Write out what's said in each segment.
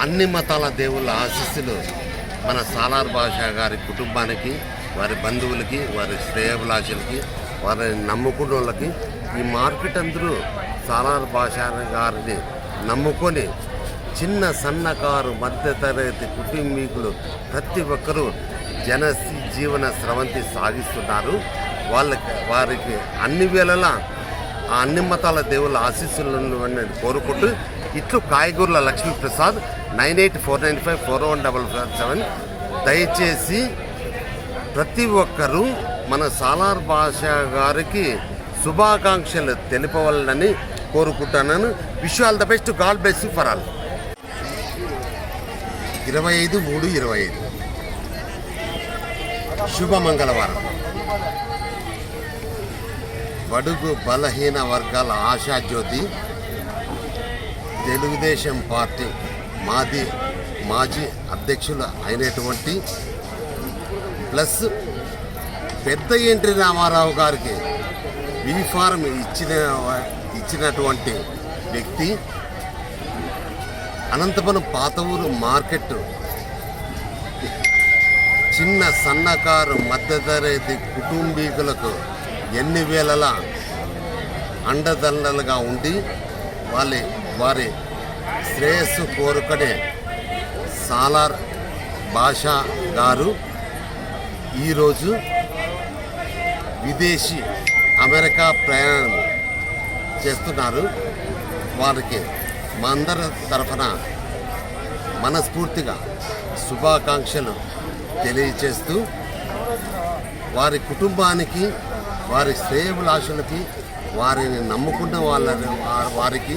అన్ని మతాల దేవుళ్ళ ఆశీస్సులు మన సాలార్ భాషా గారి కుటుంబానికి వారి బంధువులకి వారి శ్రేయభిలాషులకి వారిని నమ్ముకున్న వాళ్ళకి ఈ మార్కెట్ అందరూ సాలార్ భాషా గారిని నమ్ముకొని చిన్న సన్నకారు మధ్యతరగతి కుటుంబీకులు ప్రతి ఒక్కరూ జన జీవన స్రవంతి సాగిస్తున్నారు. వాళ్ళకి వారికి అన్ని వేళలా ఆ అన్ని మతాల దేవుళ్ళ ఆశీస్సులను కోరుకుంటూ ఇట్లు కాయగూరల Lakshmi Prasad nine eight four nine five four one double five seven. దయచేసి ప్రతి ఒక్కరూ మన సాలార్ భాష గారికి శుభాకాంక్షలు తెలుపవాలని కోరుకుంటున్నాను. Wish all the best god best for all ఇరవై ఐదు మూడు ఇరవై ఐదు. శుభ మంగళవారం బడుగు బలహీన వర్గాల ఆశాజ్యోతి తెలుగుదేశం పార్టీ మాది మాజీ అధ్యక్షులు అయినటువంటి ప్లస్ పెద్ద ఎన్టీ రామారావు గారికి యూనిఫారం ఇచ్చిన ఇచ్చినటువంటి వ్యక్తి అనంతపురం పాత ఊరు మార్కెట్ చిన్న సన్నకారు మధ్యతరగతి కుటుంబీకులకు ఎన్ని వేలలా అండదండలుగా ఉండి వాళ్ళ వారి శ్రేయస్సు కోరుకునే సాలార్ భాషా గారు ఈరోజు విదేశీ అమెరికా ప్రయాణం చేస్తున్నారు. వారికి మా అందరి తరఫున మనస్ఫూర్తిగా శుభాకాంక్షలు తెలియచేస్తూ వారి కుటుంబానికి వారి శ్రేయభిలాషులకి వారిని నమ్ముకున్న వాళ్ళ వారికి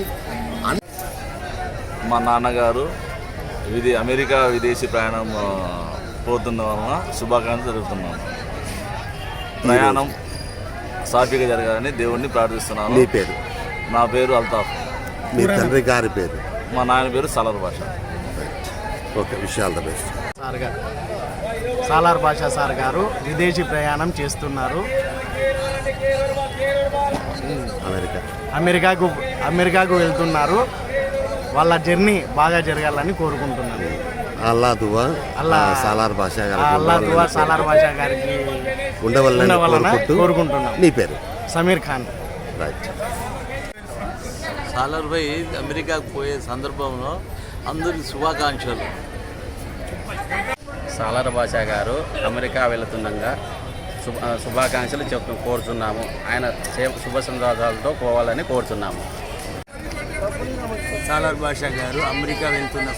మా నాన్నగారు విదే అమెరికా విదేశీ ప్రయాణం పోతున్న వలన శుభాకాంక్షలు జరుగుతున్నాను ప్రయాణం సాఫీగా జరగాలని దేవుణ్ణి ప్రార్థిస్తున్నాను. మీ పేరు? నా పేరు అల్తాఫ్. మీ తండ్రి గారి పేరు? మా నాయన పేరు Salar Basha. Okay wish you all the best. Sir గారు సాలార్ భాషా సార్ గారు విదేశీ ప్రయాణం చేస్తున్నారు. అమెరికా. అమెరికాకు అమెరికాకు వెళ్తున్నారు. వాళ్ళ జర్నీ బాగా జరగాలని కోరుకుంటున్నాను. అల్లా దువా అల్లా సాలార్ భాష ఆ అల్లా దువా సాలార్ భాషా గారికి ఉండవల్లని ఉండవలన కోరుకుంటూ కోరుకుంటున్నాం. నీ పేరు? సమీర్ ఖాన్. రైట్. సాలార్ భాయ్ అమెరికాకు పోయే సందర్భంలో అందరికి శుభాకాంక్షలు. సాలార్ భాషా గారు అమెరికా వెళుతుండగా శుభ శుభాకాంక్షలు చెప్తూ కోరుచున్నాము. ఆయన శుభ సందర్భాలతో పోవాలని కోరుచున్నాము. సాలార్ భాషా గారు అమెరికా వెళ్తున్న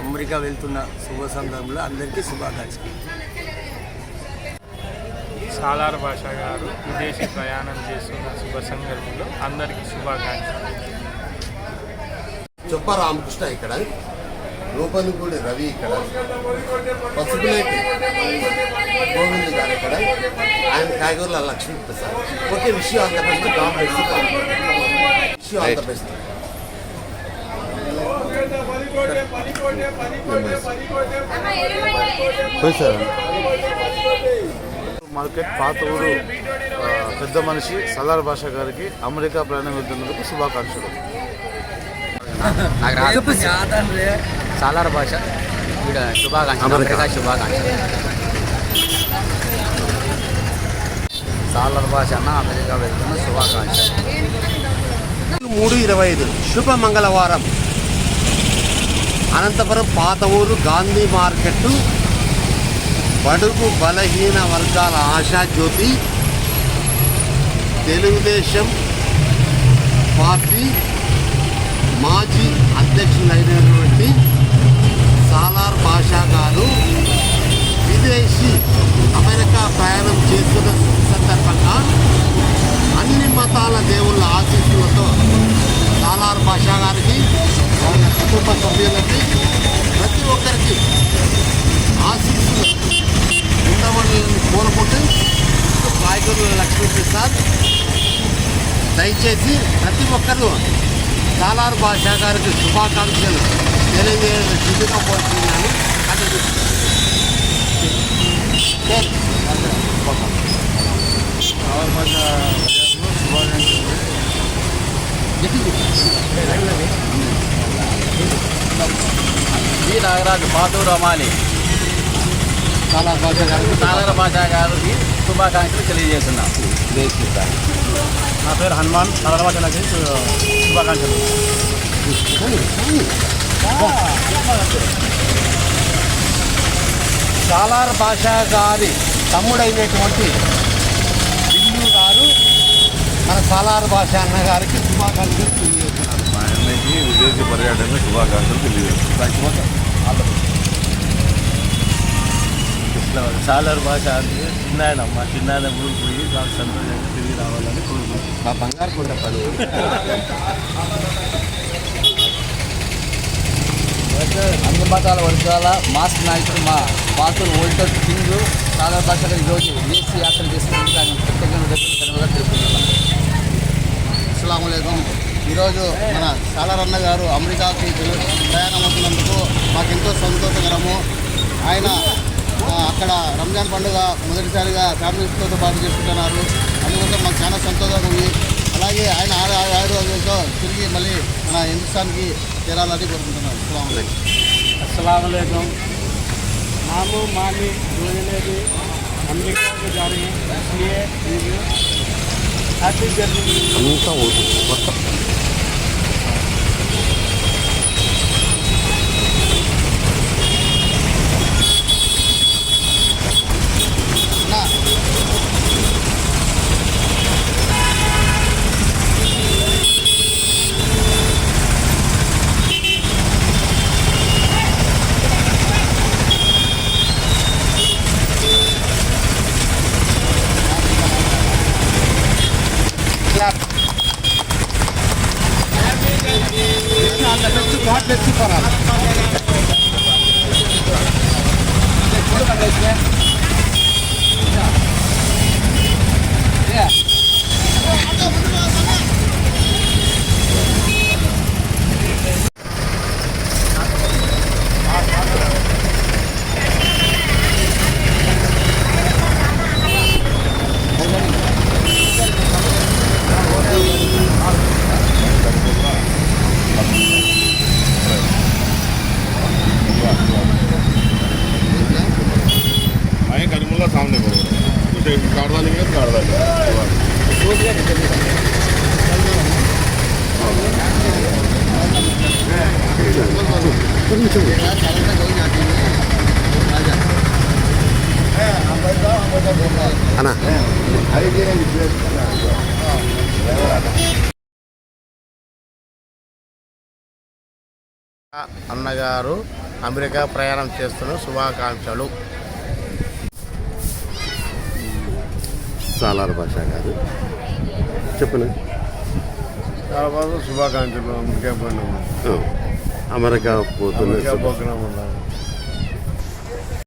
అమెరికా వెళ్తున్న శుభ సందర్భంలో అందరికీ శుభాకాంక్షలు. సాలార్ భాష గారు విదేశీ ప్రయాణం చేస్తున్న శుభ సందర్భంలో అందరికీ శుభాకాంక్షలు. చొప్ప రామకృష్ణ ఇక్కడ రూపనుగూడి రవి ఇక్కడ పసుపులేటి గోవింద్ గారు ఇక్కడ ఆయన కాయగూరల లక్ష్మీ ప్రసాద్ ఓకే విషయం గాడ్ బెస్ట్ విషయం ఆల్ ద బెస్ట్. మార్కెట్ పాత ఊరు పెద్ద మనిషి సలార్ భాష గారికి అమెరికా ప్రయాణం వెళ్తున్నందుకు శుభాకాంక్షలు. నాకు రాదు. సాలార్ భాష. ఇక్కడ శుభాకాంక్షలు. అమెరికా. అమెరికా శుభాకాంక్షలు. సాలార్ భాష అన్న అమెరికా వెళ్తున్న శుభాకాంక్షలు. మూడు ఇరవై ఐదు. శుభ మంగళవారం అనంతపురం పాత ఊరు గాంధీ మార్కెట్ బడుగు బలహీన వర్గాల ఆశాజ్యోతి తెలుగుదేశం పార్టీ మాజీ అధ్యక్షులైనటువంటి సాలార్ భాషా గారు విదేశీ అమెరికా ప్రయాణం చేస్తున్న సందర్భంగా అన్ని మతాల దేవుళ్ళ ఆశీస్సులతో సాలార్ భాషా గారికి కుటుంబ సభ్యులకి ప్రతి ఒక్కరికి ఆశీస్సులు ఉండవాలని కోరుకుంటూ కాయగూరుల లక్ష్మీ ప్రసాద్ దయచేసి ప్రతి ఒక్కరూ సాలార్ బాషా గారికి శుభాకాంక్షలు తెలియజేయాలని శుద్ధిగా కోరుతున్నాను అది నాగరాజు పాతూరు రమాలి సాలార్ భాష గారికి సాగర భాష గారికి శుభాకాంక్షలు తెలియజేస్తున్నాం. నా పేరు హనుమాన్ సాలార్ భాష గారికి శుభాకాంక్షలు. సాలార్ భాష గారి తమ్ముడైనటువంటి మన సాలార్ భాష అన్న గారికి శుభాకాంక్షలు తెలియజేస్తున్నారు మా అన్నయ్యకి విదేశీ పర్యటన శుభాకాంక్షలు తెలియజేస్తాను సాలార్ భాష అంటే చిన్నాయన మా చిన్నాయన ఊరు పోయి చాలా సంతోషంగా తిరిగి రావాలని కోరుకుంటున్నాను. మా బంగారు కొండ అన్ని మతాల వర్గాల మాస్ నాయకుడు మా పాత్ర ఓల్టర్ కింగ్ సాగర్ భాషగా ఈరోజు విదేశీ యాత్ర ఆయన ప్రత్యేకంగా తెలుపుతున్నాను అస్సలం ఈరోజు మన సాలారన్న గారు అమెరికాకి వెలు- ప్రయాణం అవుతున్నందుకు మాకెంతో సంతోషకరము ఆయన ఆ, అక్కడ రంజాన్ పండుగ మొదటిసారిగా ఫ్యామిలీతో పాటు చేసుకుంటున్నారు అందుకోసం మాకు చాలా సంతోషంగా ఉంది అలాగే ఆయన ఆరు ఆరు ఆయుర్వేదంతో తిరిగి మళ్ళీ మన హిందుస్థాన్కి చేరాలని కోరుకుంటున్నాను అస్సలం असलकुम मामू मामी योजने की अमेरिका में जा रही है इसलिए हैप्पी जर्नी అంతా ఓటు మొత్తం. guys niya. सामने करो उसे काट डालेंगे तो काट डालेंगे అన్నా అన్నగారు అమెరికా ప్రయాణం చేస్తున్న శుభాకాంక్షలు సాలార్ భాష గారు చెప్పను తర్వాత శుభాకాంక్షలు అమెరికా పోయినాము. అమెరికా పోతున్న